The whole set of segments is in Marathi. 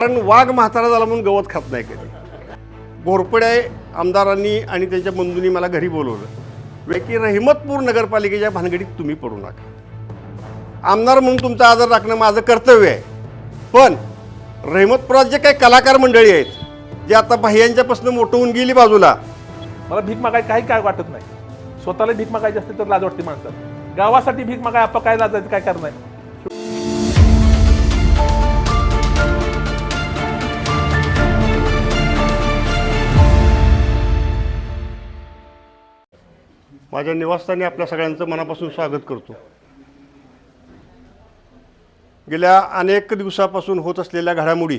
कारण वाघ म्हातारा झाला म्हणून गवत खात नाही कधी. घोरपडे आमदारांनी आणि त्यांच्या बंधूंनी मला घरी बोलवलं. व्यक्ती की रहिमतपूर नगरपालिकेच्या भानगडीत तुम्ही पडू नका. आमदार म्हणून तुमचा आदर राखणं माझं कर्तव्य आहे. पण रहिमतपुरात जे काही कलाकार मंडळी आहेत जे आता बाह्यांच्यापासून मोठं होऊन गेली बाजूला. मला भीक मागाय काही काय वाटत नाही. स्वतःला भीक मागायची असते तर लाज वाटते माणसाला. गावासाठी भीक मागाय आपण काय लाजायचं काय करणार? माझ्या निवासस्थानी आपल्या सगळ्यांचं मनापासून स्वागत करतो. गेल्या अनेक दिवसापासून होत असलेल्या घडामोडी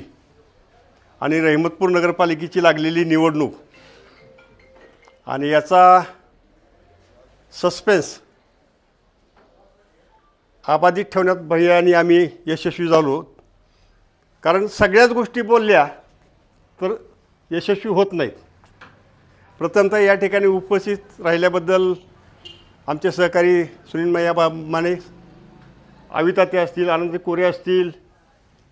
आणि रहिमतपूर नगरपालिकेची लागलेली निवडणूक आणि याचा सस्पेन्स आबाधित ठेवण्यात भैया आम्ही यशस्वी झालो. कारण सगळ्याच गोष्टी बोलल्या तर यशस्वी होत नाहीत. प्रथमतः या ठिकाणी उपस्थित राहिल्याबद्दल आमचे सहकारी सुनील मैया बा माने अविताते असतील आनंद कोरे असतील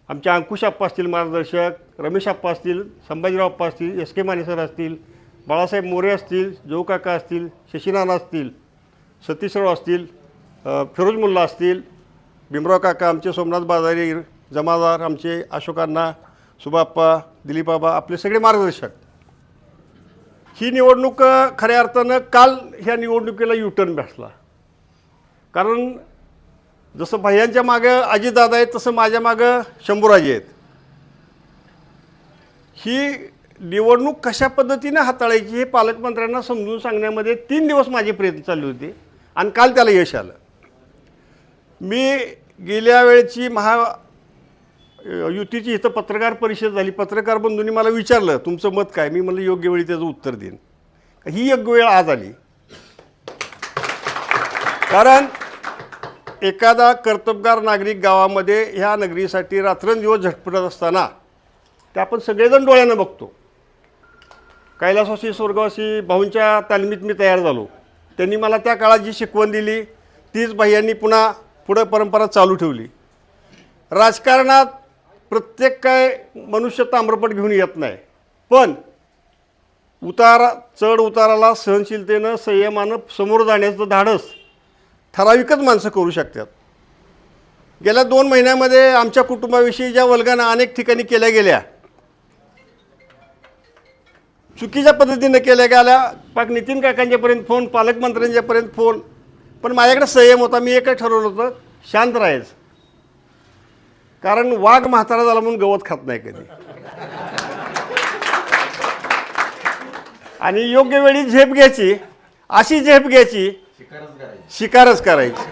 आमच्या अंकुश आप्पा असतील मार्गदर्शक रमेश आप्पा असतील संभाजीराव आप्पा असतील एस के माने सर असतील बाळासाहेब मोरे असतील जो काका असतील शशीनाना असतील सतीशराव असतील फिरोज मुल्ला असतील भीमराव काका आमचे सोमनाथ बाजारी जमादार आमचे अशोकांना सुबाप्पा दिलीपाबा आपले सगळे मार्गदर्शक. ही निवडणूक खऱ्या अर्थानं काल ह्या निवडणुकीला युटर्न बसला कारण जसं भैयांच्या मागं अजितदादा आहेत तसं माझ्या मागं शंभूराजे आहेत. ही निवडणूक कशा पद्धतीनं हाताळायची हे पालकमंत्र्यांना समजून सांगण्यामध्ये तीन दिवस माझे प्रयत्न चालले होते आणि काल त्याला यश आलं. मी गेल्या वेळची महा युतीची इथं पत्रकार परिषद झाली. पत्रकार बंधूंनी मला विचारलं तुमचं मत काय? मी म्हणलं योग्य वेळी त्याचं उत्तर देईन. ही योग्य वेळ आज आली. कारण एखादा कर्तबगार नागरिक गावामध्ये ह्या नगरीसाठी रात्रंदिवस झटपटत असताना ते आपण सगळेजण डोळ्यानं बघतो. कैलासवासी स्वर्गवासी भाऊंच्या तालमीत मी तयार झालो. त्यांनी मला त्या काळात जी शिकवण दिली तीच बाह्यांनी पुन्हा पुढं परंपरा चालू ठेवली. राजकारणात प्रत्येक काय मनुष्य ताम्रपट घेऊन येत नाही. पण उतारा चढ उताराला सहनशीलतेनं संयमानं समोर जाण्याचं धाडस ठराविकच माणसं करू शकतात. गेल्या दोन महिन्यामध्ये आमच्या कुटुंबाविषयी ज्या वल्गाना अनेक ठिकाणी केल्या गेल्या चुकीच्या पद्धतीनं केल्या गेल्या. पाक नितीन काकांच्यापर्यंत फोन पालकमंत्र्यांच्यापर्यंत फोन. पण माझ्याकडे संयम होता मी एकच ठरवलं होतं शांत राहायचं. कारण वाघ म्हातारा झाला म्हणून गवत खात नाही कधी. आणि योग्य वेळी झेप घ्यायची अशी झेप घ्यायची शिकारच करायची.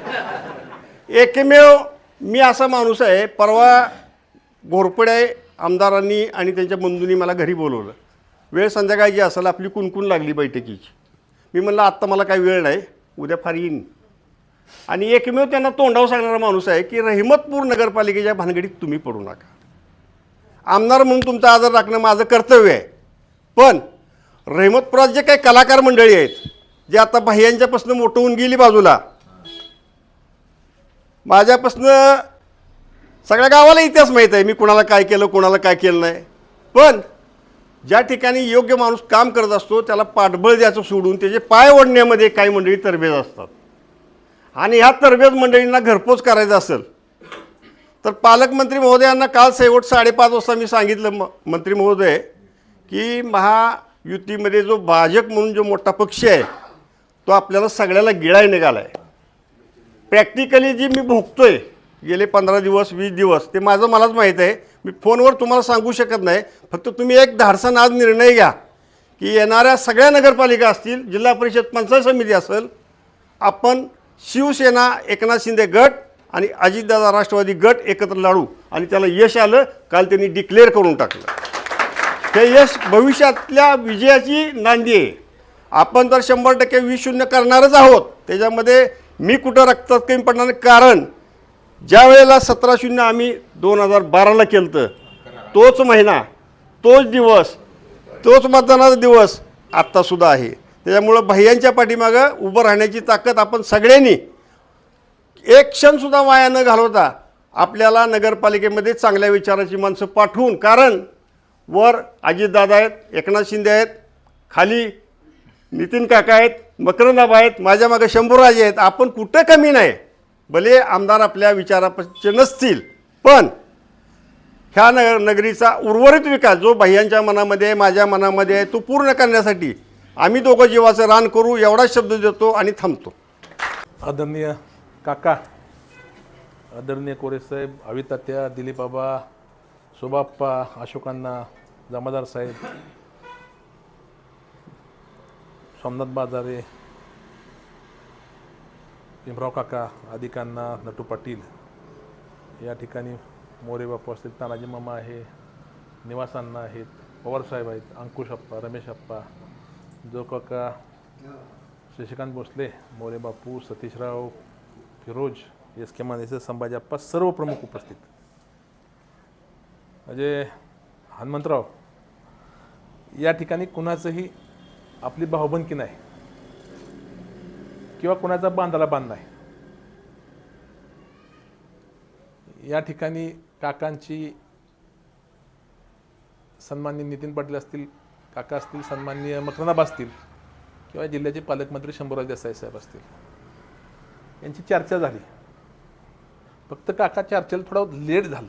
एकमेव मी असा माणूस आहे परवा घोरपडे आमदारांनी आणि त्यांच्या बंधूंनी मला घरी बोलवलं. वेळ संध्याकाळची असेल आपली कुणकुण लागली बैठकीची. मी म्हणलं आत्ता मला काही वेळ नाही उद्या फार येईन. आणि एकमेव त्यांना तोंडावर सांगणारा माणूस आहे की रहिमतपूर नगरपालिकेच्या भानगडीत तुम्ही पडू नका. आमदार म्हणून तुमचा आदर राखणं माझं कर्तव्य आहे. पण रहिमतपुरात जे काही कलाकार मंडळी आहेत जे आता बाह्यांच्यापासून मोठं होऊन गेली बाजूला माझ्यापासनं सगळ्या गावाला इतिहास माहीत आहे मी कुणाला काय केलं कुणाला काय केलं नाही. पण ज्या ठिकाणी योग्य माणूस काम करत असतो त्याला पाठबळ द्यायचं सोडून त्याचे पाय ओढण्यामध्ये काही मंडळी तरबेज असतात. आणि ह्या तरबेज मंडळींना घरपोच करायचं असेल तर पालकमंत्री महोदयांना काल शेवट साडेपाच वाजता मी सांगितलं म मंत्री महोदय की महायुतीमध्ये जो भाजप म्हणून जो मोठा पक्ष आहे तो आपल्याला सगळ्याला गिळाय निघाला आहे प्रॅक्टिकली जी मी भोगतोय गेले पंधरा दिवस वीस दिवस ते माझं मलाच माहीत आहे. मी फोनवर तुम्हाला सांगू शकत नाही फक्त तुम्ही एक धाडसान आज निर्णय घ्या की येणाऱ्या सगळ्या नगरपालिका असतील जिल्हा परिषद पंचायत समिती असेल आपण शिवसेना एकनाथ शिंदे गट आणि अजितदादा राष्ट्रवादी गट एकत्र लाडू आणि त्याला यश आलं काल त्यांनी डिक्लेअर करून टाकलं. हे यश भविष्यातल्या विजयाची नांदी आहे. आपण तर शंभर टक्के वीस शून्य करणारच आहोत. त्याच्यामध्ये मी कुठं रक्तात कमी पडणार? कारण ज्या वेळेला सतरा शून्य आम्ही दोन हजार बाराला केलं तर तोच महिना तोच दिवस तोच मतदानाचा दिवस आत्तासुद्धा आहे. त्याच्यामुळं भैयांच्या पाठीमागं उभं राहण्याची ताकद आपण सगळ्यांनी एक क्षणसुद्धा वाया न घालवता आपल्याला नगरपालिकेमध्ये चांगल्या विचाराची माणसं पाठवून कारण वर अजितदादा आहेत एकनाथ शिंदे आहेत खाली नितीन काका आहेत मकरंदाबा आहेत माझ्या मागे शंभूराजे आहेत. आपण कुठं कमी नाही. भले आमदार आपल्या विचाराचे नसतील पण ह्या नगर नगरीचा उर्वरित विकास जो भैयांच्या मनामध्ये आहे माझ्या मनामध्ये आहे तो पूर्ण करण्यासाठी आम्ही दोघं जीवाचं रान करू एवढा शब्द देतो आणि थांबतो. आदरणीय काका आदरणीय कोरेसाहेब अवितात्या दिलीप बाबा अशोकांना जमादार साहेब सोमनाथ बाजारे भीमराव काका आदिकांना नटू पाटील या ठिकाणी मोरे बापू असतील तानाजी मामा आहे निवासांना आहेत पवारसाहेब आहेत अंकुश अप्पा रमेश अप्पा जो काका शशिकांत भोसले मोरे बापू सतीशराव फिरोज एस के मानेचे संभाजी अप्पा सर्व प्रमुख उपस्थित. म्हणजे हनुमंतराव या ठिकाणी कुणाचंही आपली भावबंदकी नाही? किंवा कुणाचा बांधाला बांध नाही? या ठिकाणी काकांची सन्माननीय नितीन पाटील असतील काका असतील सन्माननीय मकरनाबा असतील किंवा जिल्ह्याचे पालकमंत्री शंभूराज देसाई साहेब असतील यांची चर्चा झाली. फक्त काका चर्चेला थोडं लेट झालं.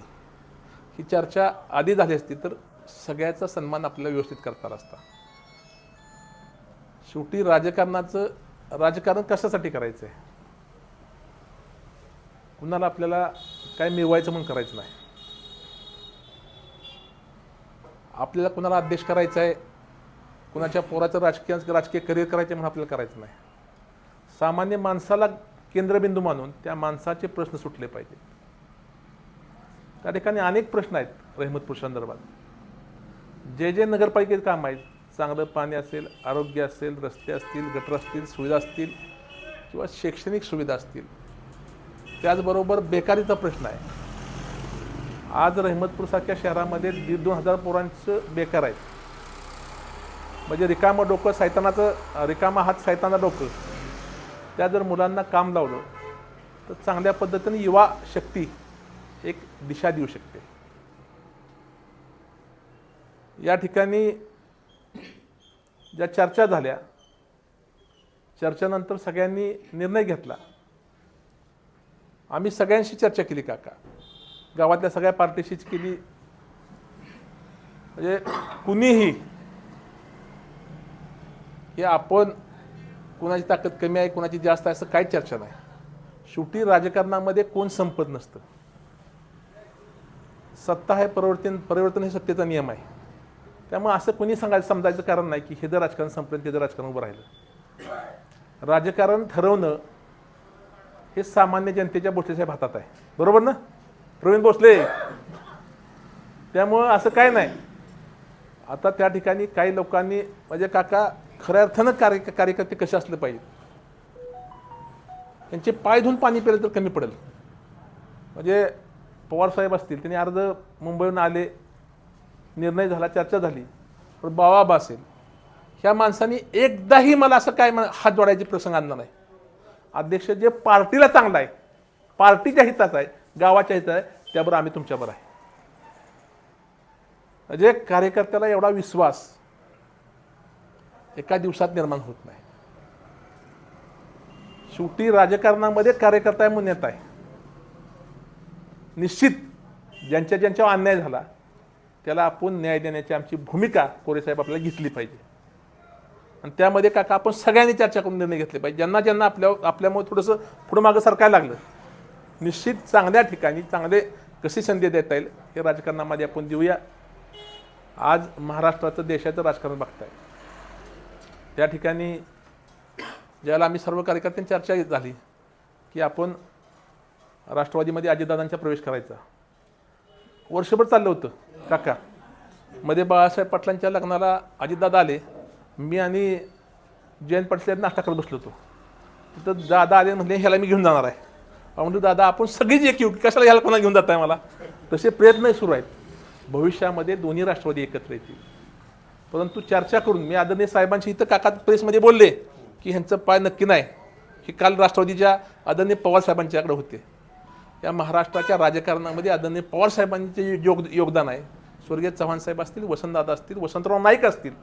ही चर्चा आधी झाली असती तर सगळ्याचा सन्मान आपल्याला व्यवस्थित करता असता. शेवटी राजकारणाचं राजकारण कशासाठी करायचं आहे कुणाला आपल्याला काय मिळवायचं म्हणून करायचं नाही. आपल्याला कुणाला अध्यक्ष करायचा आहे कुणाच्या पोराचं राजकीय राजकीय करिअर करायचं म्हणून आपल्याला करायचं नाही. सामान्य माणसाला केंद्रबिंदू मानून त्या माणसाचे प्रश्न सुटले पाहिजेत. त्या ठिकाणी अनेक प्रश्न आहेत रहमतपूर संदर्भात. जे जे नगरपालिकेत काम आहेत चांगलं पाणी असेल आरोग्य असेल रस्ते असतील गटर असतील सुविधा असतील किंवा शैक्षणिक सुविधा असतील त्याचबरोबर बेकारीचा प्रश्न आहे. आज रहमतपूरसारख्या शहरामध्ये दीड दोन हजार पोरांचं बेकार आहेत म्हणजे रिकामं डोकं सैतानाचं रिकामा हात सैताना डोकं. त्या जर मुलांना काम लावलं तर चांगल्या पद्धतीने युवा शक्ती एक दिशा देऊ शकते. या ठिकाणी ज्या चर्चा झाल्या चर्चेनंतर सगळ्यांनी निर्णय घेतला. आम्ही सगळ्यांशी चर्चा केली काका. गावातल्या सगळ्या पार्टीशीच केली. म्हणजे कुणीही हे आपण कुणाची ताकद कमी आहे कुणाची जास्त आहे असं काही चर्चा नाही. शेवटी राजकारणामध्ये कोण संपत नसतं. सत्ता हे परिवर्तन परिवर्तन हे सत्तेचा नियम आहे. त्यामुळे असं कोणी सांगायचं समजायचं कारण नाही की हे जर राजकारण संपलं ते जर राजकारण उभं राहिलं. राजकारण ठरवणं हे सामान्य जनतेच्या बोटीसाहेब हातात आहे. बरोबर ना? प्रवीण भोसले. त्यामुळं असं काय नाही. आता त्या ठिकाणी काही लोकांनी म्हणजे काका खऱ्या अर्थानं कार्य कार्यकर्ते कसे असले पाहिजे? त्यांचे पाय धुवून पाणी पिलं तर कमी पडेल. म्हणजे पवार साहेब असतील त्यांनी अर्ध मुंबईहून आले निर्णय झाला चर्चा झाली पण बाबा असेल. ह्या माणसांनी एकदाही मला असं काय म्हण- हात जोडायचे प्रसंग आणला नाही. अध्यक्ष जे पार्टीला चांगला आहे पार्टीच्या हिताचा आहे गावाच्या हिताचा आहे त्याबरोबर आम्ही तुमच्याबरोबर आहे. म्हणजे कार्यकर्त्याला एवढा विश्वास एका दिवसात निर्माण होत नाही. शेवटी राजकारणामध्ये कार्यकर्ता आहे म्हणून येत आहे. निश्चित ज्यांच्या ज्यांच्यावर अन्याय झाला त्याला आपण न्याय देण्याची आमची भूमिका कोरेसाहेब आपल्याला घेतली पाहिजे. आणि त्यामध्ये काका आपण सगळ्यांनी चर्चा करून निर्णय घेतले पाहिजे. ज्यांना ज्यांना आपल्या आपल्यामुळे थोडंसं पुढं मागं सरकायला लागलं निश्चित चांगल्या ठिकाणी चांगले कशी संधी देता येईल हे राजकारणामध्ये आपण देऊया. आज महाराष्ट्राचं देशाचं राजकारण बघताय. त्या ठिकाणी ज्यावेळेला आम्ही सर्व कार्यकर्त्यांची चर्चा झाली की आपण राष्ट्रवादीमध्ये अजितदादांचा प्रवेश करायचा. वर्षभर चाललं होतं. काका मध्ये बाळासाहेब पाटलांच्या लग्नाला अजितदादा आले. मी आणि जयंत पाटील नाश्ता करत बसलो होतो. तिथं दादा आले म्हणले ह्याला मी घेऊन जाणार आहे. म्हणजे दादा आपण सगळीच एक येऊ. कशाला ह्याला कोणाला घेऊन जात आहे मला? तसे प्रयत्न सुरू आहेत. भविष्यामध्ये दोन्ही राष्ट्रवादी एकत्र येतील. परंतु चर्चा करून मी आदरणीय साहेबांशी इथं काका प्रेसमध्ये बोलले की ह्यांचं पाय नक्की नाही हे काल राष्ट्रवादीच्या आदरणीय पवार साहेबांच्याकडे होते. या महाराष्ट्राच्या राजकारणामध्ये आदरणीय पवार साहेबांचे योग योगदान आहे. स्वर्गीय चव्हाण साहेब असतील वसंतदादा असतील वसंतराव नाईक असतील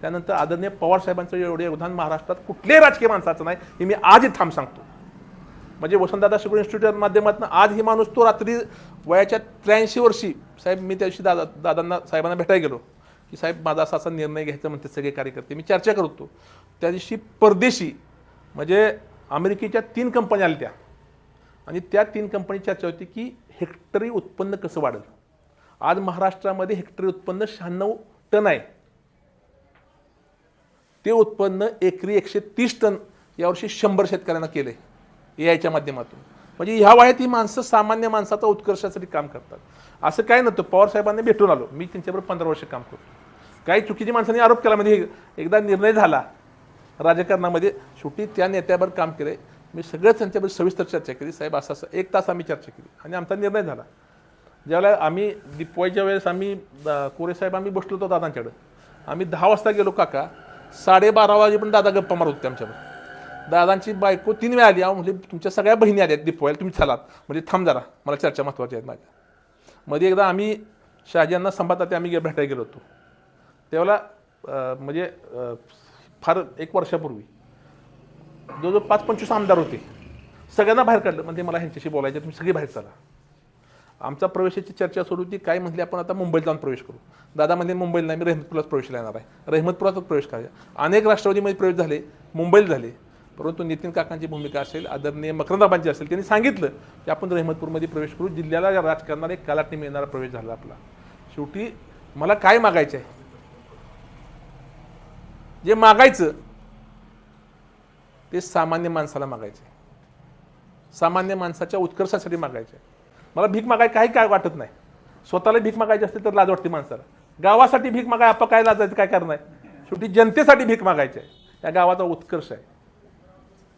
त्यानंतर आदरणीय पवार साहेबांचं एवढं योगदान महाराष्ट्रात कुठल्याही राजकीय माणसाचं नाही हे मी आजही ठाम सांगतो. म्हणजे वसंतदादा शुगर इन्स्टिट्यूट माध्यमातून आज ही माणूस तो रात्री वयाच्या त्र्याऐंशी वर्षी साहेब मी त्या दिवशी दादा दादांना साहेबांना भेटायला गेलो. की साहेब माझा असा असा निर्णय घ्यायचा म्हणते सगळे कार्यकर्ते. मी चर्चा करतो त्या दिवशी परदेशी म्हणजे अमेरिकेच्या तीन कंपन्या आल्या त्या. आणि त्या तीन कंपनी चर्चा होती की हेक्टरी उत्पन्न कसं वाढेल? आज महाराष्ट्रामध्ये हेक्टरी उत्पन्न शहाण्णव टन आहे. ते उत्पन्न एकरी एकशे तीस टन यावर्षी शंभर शेतकऱ्यांना केले ए आयच्या माध्यमातून. म्हणजे ह्या वयात ही माणसं सामान्य माणसाचा उत्कर्षासाठी काम करतात. असं काय नव्हतं. पवार साहेबांना भेटून आलो. मी त्यांच्याबरोबर पंधरा वर्ष काम करतो. काही चुकीची माणसांनी आरोप केला म्हणजे एकदा निर्णय झाला राजकारणामध्ये शेवटी त्या नेत्यावर काम केले. मी सगळंच त्यांच्याबरोबर सविस्तर चर्चा केली. साहेब असं असं एक तास आम्ही चर्चा केली आणि आमचा निर्णय झाला. ज्यावेळेला आम्ही दिपवायच्या वेळेस आम्ही कोरे साहेब आम्ही बसलो होतो दादांच्याकडं. आम्ही दहा वाजता गेलो काका. साडेबारा वाजेपर्यंत दादा गप्पा मारत होते आमच्यावर. दादांची बायको तीन वेळा आली. म्हणजे तुमच्या सगळ्या बहिणी आल्यात दिपवायला तुम्ही चलात म्हणजे थांब जरा. मला चर्चा महत्त्वाची आहेत माझ्या. मध्ये एकदा आम्ही शहाजींना संभातात आम्ही भेटायला गेलो होतो. त्यावेळेला म्हणजे फार एक वर्षापूर्वी जवळजवळ पाच पंचवीस आमदार होते सगळ्यांना बाहेर काढलं. म्हणजे मला ह्यांच्याशी बोलायचं तुम्ही सगळी बाहेर चला. आमचा प्रवेशाची चर्चा सुरू होती काय म्हटली आपण आता मुंबईत जाऊन प्रवेश करू. दादा म्हणजे मुंबईला नाही मी रहमतपुरात प्रवेशला येणार आहे. रहमतपुरातच प्रवेश करायचा. अनेक राष्ट्रवादीमध्ये प्रवेश झाले मुंबईला झाले. परंतु नितीन काकांची भूमिका असेल आदरणीय मकरंदाबांची असेल त्यांनी सांगितलं की आपण रहमतपूरमध्ये प्रवेश करू. जिल्ह्याला राजकारणाला एक कालाटणी मिळणारा प्रवेश झाला आपला. शेवटी मला काय मागायचं आहे? जे मागायचं ते सामान्य माणसाला मागायचे. सामान्य माणसाच्या उत्कर्षासाठी मागायचे. मला भीक मागाय काही काय वाटत नाही. स्वतःला भीक मागायची असते तर लाज वाटते माणसाला. गावासाठी भीक मागाय आपण काय लाजायचं काय करणार? शेवटी जनतेसाठी भीक मागायची आहे. या गावाचा उत्कर्ष आहे.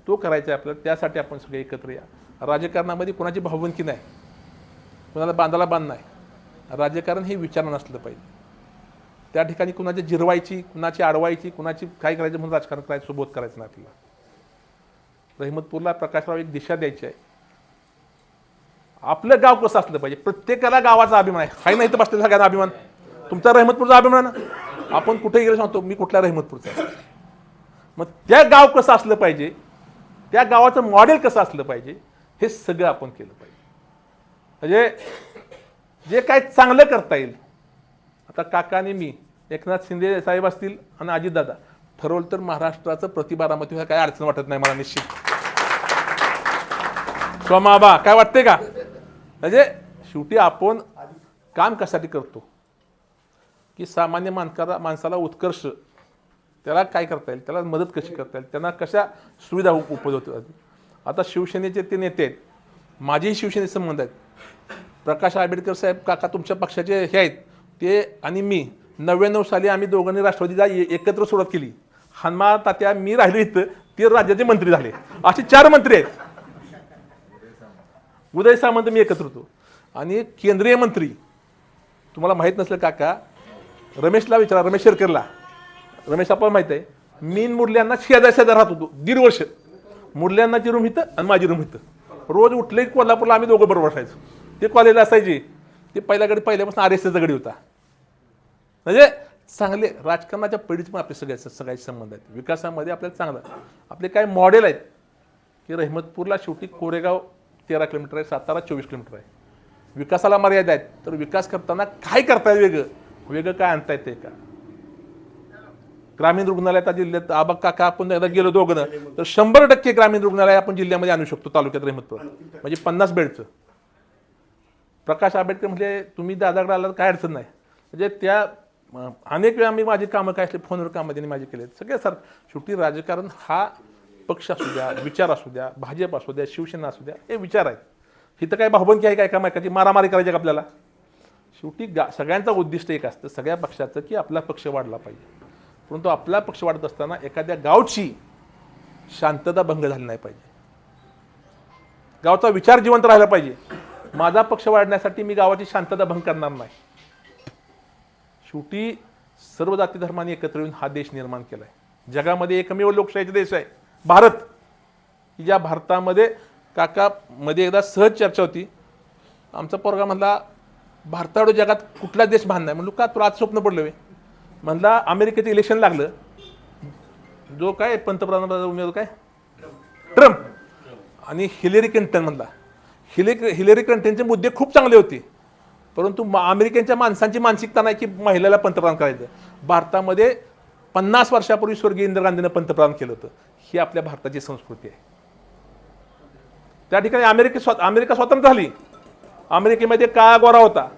तो करायचा आहे आपल्याला. त्यासाठी आपण सगळे एकत्र या. राजकारणामध्ये कोणाची भावंकी नाही. कोणाला बांधाला बांध नाही. राजकारण हे विचार नसलं पाहिजे. त्या ठिकाणी कुणाची जिरवायची कुणाची अडवायची कुणाची काय करायचं म्हणून राजकारण करायचं सुबोध करायचं नाही आपल्याला. रहिमतपूरला प्रकाशराव एक दिशा द्यायची आहे. आपलं गाव कसं असलं पाहिजे? प्रत्येकाला गावाचा अभिमान आहे. काही नाही तर बसलेला सगळ्यांना अभिमान? तुमचा रहिमतपूरचा अभिमान आपण कुठे गेलो सांगतो मी कुठल्या रहिमतपूरचा मग त्या गाव कसं असलं पाहिजे? त्या गावाचं मॉडेल कसं असलं पाहिजे? हे सगळं आपण केलं पाहिजे. म्हणजे जे काय चांगलं करता येईल आता काका आणि मी एकनाथ शिंदे साहेब असतील आणि अजितदादा ठरवलं तर महाराष्ट्राचं प्रतिभारामध्ये व्हायला काय अडचण वाटत नाही मला निश्चित. स्वमाबा काय वाटते का? म्हणजे शेवटी आपण काम कशासाठी करतो? की सामान्य मानकाला माणसाला उत्कर्ष त्याला काय करता येईल? त्याला मदत कशी करता येईल? त्यांना कशा सुविधा उपलब्ध होतात आता शिवसेनेचे ते नेते आहेत. माझेही शिवसेनेचे संबंध आहेत. प्रकाश आंबेडकर साहेब काका तुमच्या पक्षाचे हे आहेत. ते आणि मी नव्याण्णव साली आम्ही दोघांनी राष्ट्रवादीला एकत्र सुरुवात केली. हनुमा तात्या मी राहिले इथं ते राज्याचे मंत्री झाले. असे चार मंत्री आहेत. उदय सामंत मी एकत्र होतो. आणि केंद्रीय मंत्री तुम्हाला माहीत नसलं काका रमेशला विचारा रमेश शेरकरला. रमेश आपल्याला माहीत आहे. मी मुरल्यांना शेजार शेजार राहत होतो दीड वर्ष. मुरल्यांनाची रूम इथं आणि माझी रूम इथं. रोज उठले कोल्हापूरला आम्ही दोघं बरोबर असायचो ते कॉलेजला असायचे. ते पहिल्याकडे पहिल्यापासून आर एस एसचा गडी होता. म्हणजे चांगले राजकारणाच्या पिढीत पण आपले सगळे सगळ्याचे संबंध आहेत. विकासामध्ये आपल्याला चांगलं आपले काय मॉडेल आहेत की रहमतपूरला शेवटी कोरेगाव तेरा किलोमीटर आहे सातारा चोवीस किलोमीटर आहे. विकासाला मर्यादा आहेत तर विकास करताना काय करता येईल वेगळं? वेगळं काय आणता येते का? ग्रामीण रुग्णालयात जिल्ह्यात आबा काका आपण एकदा गेलो दोघं तर शंभर टक्के ग्रामीण रुग्णालय आपण जिल्ह्यामध्ये आणू शकतो तालुक्यात रहमतपूर. म्हणजे पन्नास बेडचं. प्रकाश आंबेडकर म्हणजे तुम्ही दादाकडे आला तर काय अडचण नाही. म्हणजे त्या अनेक वेळा मी माझी कामं काय असले फोनवर कामं त्यांनी माझी केले. सगळे सर शेवटी राजकारण हा पक्ष असू द्या विचार असू द्या भाजप असू द्या शिवसेना असू द्या हे विचार आहेत. इथं काय भावबंदी आहे काय एकामेकाची मारामारी करायची का आपल्याला? शेवटी गा सगळ्यांचा उद्दिष्ट एक असतं सगळ्या पक्षाचं की आपला पक्ष वाढला पाहिजे. परंतु आपला पक्ष वाढत असताना एखाद्या गावची शांतता भंग झाली नाही पाहिजे. गावचा विचार जिवंत राहिला पाहिजे. माझा पक्ष वाढण्यासाठी मी गावाची शांतता भंग करणार नाही. शेवटी सर्व जाती धर्मांनी एकत्र येऊन हा देश निर्माण केला आहे जगामध्ये एकमेव लोकशाहीचा देश आहे. भारत. की ज्या भारतामध्ये काका मध्ये एकदा सहज चर्चा होती. आमचा पोरगा म्हणला भारतावर जगात कुठला देश भान नाही म्हणलो का तुला आज स्वप्न पडलं आहे म्हणला अमेरिकेचं इलेक्शन लागलं. जो काय पंतप्रधान उमेदवार काय? ट्रम्प. आणि हिलेरी क्लिंटन म्हणला. हिले हिलेरी क्लिंटनचे मुद्दे खूप चांगले होते. परंतु मा- अमेरिकेच्या माणसांची मानसिकता नाही की महिलेला पंतप्रधान करायचं. भारतामध्ये पन्नास वर्षापूर्वी स्वर्गीय इंदिरा गांधीनं पंतप्रधान केलं होतं. ही आपल्या भारताची संस्कृती आहे. त्या ठिकाणी अमेरिके स्व अमेरिका स्वतंत्र झाली. अमेरिकेमध्ये काळा गोरा होता.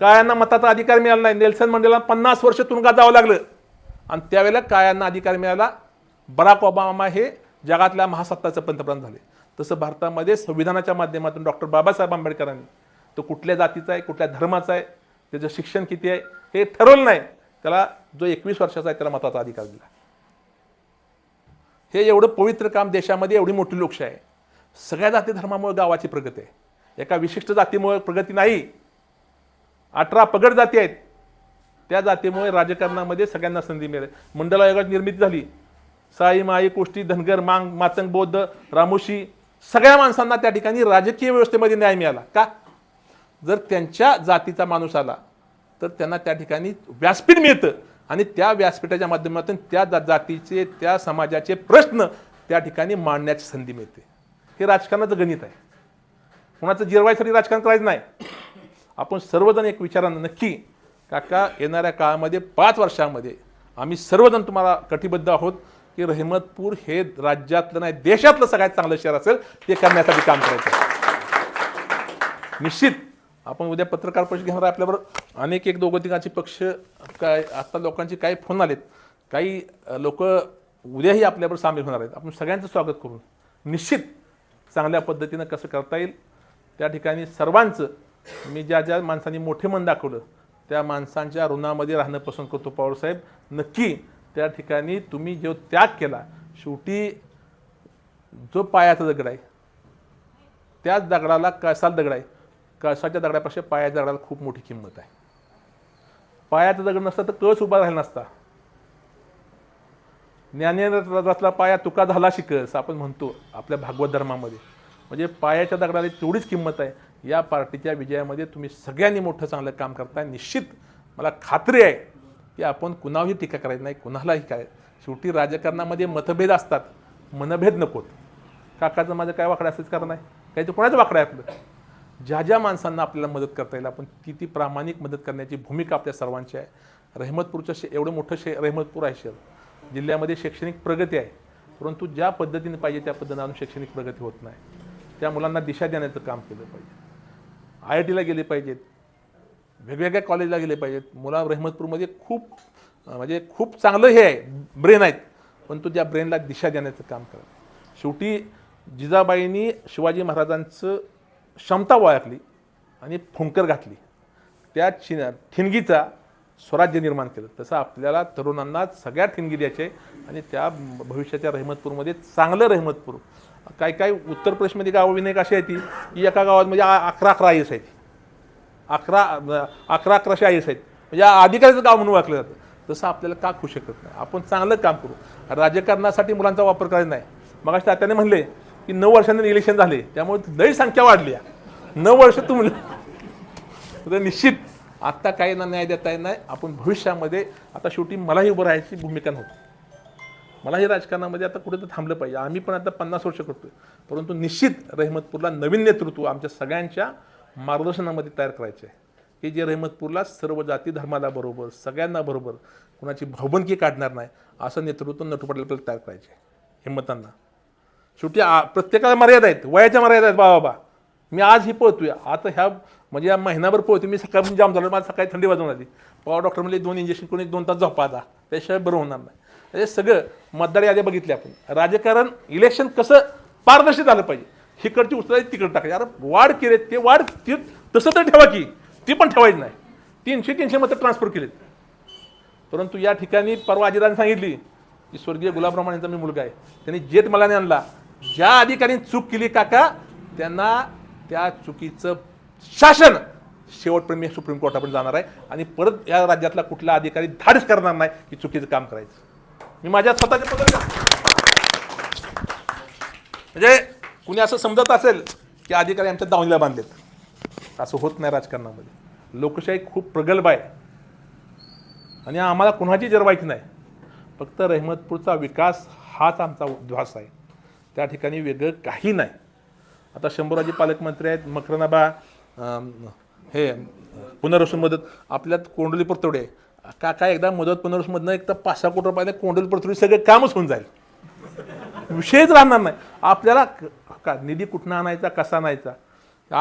काळ्यांना मताचा अधिकार मिळाला नाही. नेल्सन मंडेला पन्नास वर्ष तुरुंगात जावं लागलं. आणि त्यावेळेला काळ्यांना अधिकार मिळाला. बराक ओबामा हे जगातल्या महासत्ताचं पंतप्रधान झाले. तसं भारतामध्ये संविधानाच्या माध्यमातून डॉक्टर बाबासाहेब आंबेडकरांनी तो कुठल्या जातीचा आहे कुठल्या धर्माचा आहे त्याचं शिक्षण किती आहे हे ठरवलं नाही. त्याला जो एकवीस वर्षाचा आहे त्याला मताचा अधिकार दिला. हे एवढं पवित्र काम देशामध्ये एवढी मोठी लोकशाही आहे. सगळ्या जाती धर्मामुळे गावाची प्रगती आहे. एका विशिष्ट जातीमुळे प्रगती नाही. अठरा पगड जाती आहेत. त्या जातीमुळे राजकारणामध्ये सगळ्यांना संधी मिळेल. मंडल आयोगाची निर्मिती झाली. साई माई कोष्टी धनगर मांग मातंग बौद्ध रामोशी सगळ्या माणसांना त्या ठिकाणी राजकीय व्यवस्थेमध्ये न्याय मिळाला. का? जर त्यांच्या जातीचा माणूस आला तर त्यांना त्या ठिकाणी व्यासपीठ मिळतं. आणि त्या व्यासपीठाच्या माध्यमातून त्या जातीचे त्या समाजाचे प्रश्न त्या ठिकाणी मांडण्याची संधी मिळते. हे राजकारणाचं गणित आहे. कोणाचं जिरवायसाठी राजकारण करायचं नाही. आपण सर्वजण एक विचारानं नक्की काका येणाऱ्या काळामध्ये पाच वर्षामध्ये आम्ही सर्वजण तुम्हाला कटिबद्ध आहोत की रहमतपूर हे राज्यातलं नाही देशातलं सगळ्यात चांगलं शहर असेल ते करण्यासाठी काम करायचं आहे. निश्चित. आपण उद्या पत्रकार परिषद घेणार आहे आपल्याबरोबर अनेक एक दोघं तिघांचे पक्ष काय आता लोकांचे काही फोन आलेत. काही लोक उद्याही आपल्याबरोबर सामील होणार आहेत. आपण सगळ्यांचं स्वागत करून निश्चित चांगल्या पद्धतीनं कसं करता येईल त्या ठिकाणी सर्वांचं मी ज्या ज्या माणसांनी मोठे मन दाखवलं त्या माणसांच्या ऋणामध्ये राहणं पसंत करतो पवारसाहेब नक्की त्या ठिकाणी तुम्ही जो त्याग केला शेवटी जो पायाचा दगड आहे त्याच दगडाला कसाल दगड आहे. कळसाच्या दगडापेक्षा पायाच्या दगडाला खूप मोठी किंमत आहे. पायाचा दगड नसता तर कळस उभा राहिला नसता. ज्ञानेंद्र रचला पाया तुका झाला शिकस आपण म्हणतो आपल्या भागवत धर्मामध्ये. म्हणजे पायाच्या दगडाला तेवढीच किंमत आहे. या पार्टीच्या विजयामध्ये तुम्ही सगळ्यांनी मोठं चांगलं काम करताय. निश्चित मला खात्री आहे की आपण कुणावरही टीका करायची नाही कुणालाही काय. शेवटी राजकारणामध्ये मतभेद असतात. मनभेद नकोत. काकाचं माझं काय वाकडं असंच कारण आहे काही तर कोणाचं वाकडं आहे आपलं? ज्या ज्या माणसांना आपल्याला मदत करता येईल आपण ती ती प्रामाणिक मदत करण्याची भूमिका आपल्या सर्वांची आहे. रहमतपूरचं शे एवढं मोठं शे रहमतपूर आहे शहर. जिल्ह्यामध्ये शैक्षणिक प्रगती आहे. परंतु ज्या पद्धतीने पाहिजे त्या पद्धतीने अजून शैक्षणिक प्रगती होत नाही. त्या मुलांना दिशा देण्याचं काम केलं पाहिजे. आय आय टीला गेले पाहिजेत. वेगवेगळ्या कॉलेजला गेले पाहिजेत. मुला रहमतपूरमध्ये खूप म्हणजे खूप चांगलं हे आहे. ब्रेन आहेत. पण तो त्या ब्रेनला दिशा देण्याचं काम करा शेवटी जिजाबाईंनी शिवाजी महाराजांचं क्षमता ओळखली आणि फुंकर घातली. त्या चिन ठिणगीचा स्वराज्य निर्माण केलं. तसं आपल्याला तरुणांना सगळ्या ठिणगी द्यायचे आणि त्या भविष्याच्या रहमतपूरमध्ये चांगलं रहमतपूर. काही काही उत्तर प्रदेशमध्ये गावं विनायक अशी आहे ती. की एका गावात म्हणजे अकरा अकरा आय एस आहेत अकरा अकरा अकराशे आय एस आहेत म्हणजे अधिकारीचं गाव म्हणून ओळखलं जातं. तसं आपल्याला का होऊ शकत नाही? आपण चांगलं काम करू. राजकारणासाठी मुलांचा वापर करायचा नाही. मग त्याने म्हणले की नऊ वर्षांनी इलेक्शन झाले त्यामुळे लई संख्या वाढली आहे. नऊ वर्ष तुम्ही निश्चित आत्ता काही ना न्याय देता येत नाही. आपण भविष्यामध्ये आता शेवटी मलाही उभं राहायची भूमिका नव्हती. मलाही राजकारणामध्ये आता कुठे तर थांबलं पाहिजे. आम्ही पण आता पन्नास वर्ष करतोय. परंतु निश्चित रहमतपूरला नवीन नेतृत्व आमच्या सगळ्यांच्या मार्गदर्शनामध्ये तयार करायचे आहे की जे रहमतपूरला सर्व जाती धर्माला बरोबर सगळ्यांना बरोबर कुणाची भावबंदकी काढणार नाही असं नेतृत्व नटुपटला आपल्याला तयार करायचे आहे हिंमतांना. शेवटी आ- प्रत्येकाला मर्यादा आहेत. वयाच्या मर्यादा आहेत बाबा बा मी आज ही पोहतोय. आता ह्या म्हणजे या महिनाभर पोहतोय. मी सकाळी जाम म्हणजे झालो मला सकाळी थंडी वाजून आली. पवा डॉक्टर म्हणजे दोन इंजेक्शन कोणी दोन तास झोपा आता. त्याशिवाय बरं होणार नाही. हे सगळं मतदार यादी बघितली आपण. राजकारण इलेक्शन कसं पारदर्शी झालं पाहिजे. हिकडची उचलायची तिकडे टाकायची. अरे वाढ केले ते वाढ ती तसं तर ठेवा की ती पण ठेवायची नाही. तीनशे तीनशे मतं ट्रान्सफर केलेत. परंतु या ठिकाणी परवा अजितांनी सांगितली की स्वर्गीय गुलाबराव यांचा मी मुलगा आहे. त्यांनी जेट मला नाही आणला. ज्या अधिकाऱ्यांनी चूक केली काका त्यांना त्या चुकीचं शासन शेवटपर्यंत मी सुप्रीम कोर्टापर्यंत जाणार आहे आणि परत या राज्यातला कुठला अधिकारी धाडस करणार नाही की चुकीचं काम करायचं. मी माझ्या स्वतःच्या पद्धतीने म्हणजे कुणी असं समजत असेल की अधिकारी आमच्या दावणीला बांधलेत. असं होत नाही राजकारणामध्ये. लोकशाही खूप प्रगल्भ आहे. आणि आम्हाला कुणाची जरवायची नाही. फक्त रहमतपूरचा विकास हाच आमचा उद्वास आहे. त्या ठिकाणी वेगळं काही नाही. आता शंभूराजी पालकमंत्री आहेत मकरनाबा हे पुनर्वसन मदत आपल्यात कोंडली परतवडे. आहे काका एकदा मदत पुनर्वसनमधनं एक तर पाच सहा कोटी रुपयाला कोंडली परतवडी सगळं कामच होऊन जाईल. विषयच राहणार नाही. आपल्याला क- का निधी कुठनं आणायचा कसा आणायचा?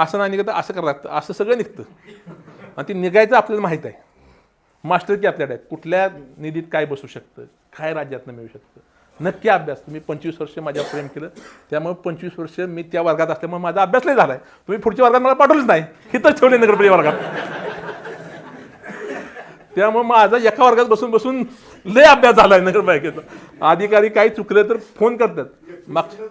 असं नाही निघत असं करावं लागतं असं सगळं निघतं. आणि ते निघायचं आपल्याला माहीत आहे. मास्टर की आपल्याकडे आहेत. कुठल्या निधीत काय बसू शकतं? काय राज्यातनं मिळू शकतं? नक्की अभ्यास तुम्ही पंचवीस वर्ष माझ्या प्रेम केलं त्यामुळे पंचवीस वर्ष मी त्या वर्गात असल्यामुळे माझा अभ्यास नाही झाला आहे तुम्ही पुढच्या वर्गात मला पाठवलंच नाही. हिथंच ठेवले नगरपरी वर्गात. त्यामुळे माझा एका वर्गात बसून बसून लय अभ्यास झाला आहे नगरपालिकेचा. अधिकारी काही चुकले तर फोन करतात. मागच्या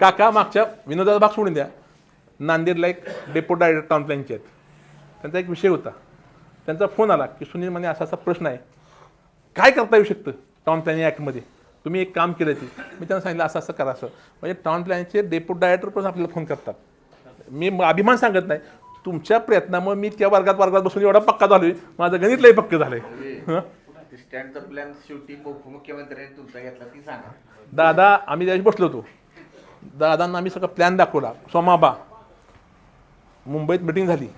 काका मागच्या विनोदाचा भाग सोडून द्या. नांदेडला एक डेपो डायरेक्टर टाउन प्लॅनचे आहेत. त्यांचा एक विषय होता. त्यांचा फोन आला की सुनील म्हणे असा असा प्रश्न आहे. काय करता येऊ शकतं टाउन प्लॅनिंग ॲक्टमध्ये तुम्ही एक काम केलं ते. मी त्यांना सांगितलं असं असं करा असं. म्हणजे टाउन प्लॅनिंगचे डेपो डायरेक्टर पण आपल्याला फोन करतात. मी अभिमान सांगत नाही. तुमच्या प्रयत्नामुळे मी त्या वर्गात वर्गात बसून एवढा पक्का झालोय. माझं गणित लय पक्क झालंय. हं? स्टँडचा प्लॅन शेवटी उपमुख्यमंत्र्यांनी तुमचा घेतला ती सांगा. दादा आम्ही त्याशी बसलो होतो दादांना आम्ही सगळं प्लॅन दाखवला. सोमाबा मुंबईत मिटिंग झाली.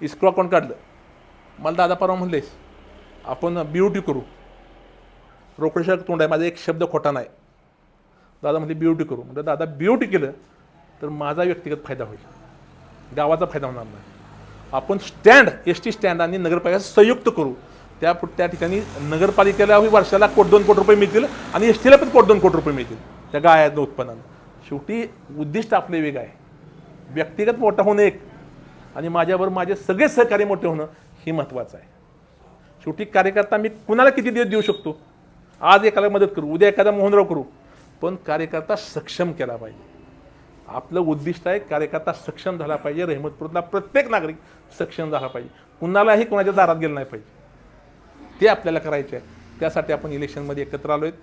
इस्क्रो अकाउंट काढलं. मला दादा परवा म्हणलेस आपण ब्युटी करू रोकडेशाह तोंड आहे माझा एक शब्द खोटा नाही. दादा म्हणजे ब्युटी करू. म्हणजे दादा ब्युटी केलं तर माझा व्यक्तिगत फायदा होईल. गावाचा फायदा होणार नाही. आपण स्टँड एस टी स्टँड आणि नगरपालिका संयुक्त करू. त्या त्या ठिकाणी नगरपालिकेला वर्षाला कोट दोन कोटी रुपये मिळतील आणि एस टीला पण कोट दोन कोटी रुपये मिळतील. त्या गायाचं उत्पन्नानं. शेवटी उद्दिष्ट आपले वेग आहे. व्यक्तिगत मोठं होणं एक. आणि माझ्याबरोबर माझे सगळे सहकारी मोठे होणं हे महत्त्वाचं आहे. शेवटी कार्यकर्ता मी कुणाला किती दिवस देऊ शकतो? आज एकाला मदत करू उद्या एखादा मोहनराव करू. पण कार्यकर्ता सक्षम केला पाहिजे. आपलं उद्दिष्ट आहे कार्यकर्ता सक्षम झाला पाहिजे रहमतपूरला प्रत्येक नागरिक सक्षम झाला पाहिजे. कुणालाही कोणाच्या दारात गेलं नाही पाहिजे. ते आपल्याला करायचे आहे. त्यासाठी आपण इलेक्शनमध्ये एकत्र आलो आहेत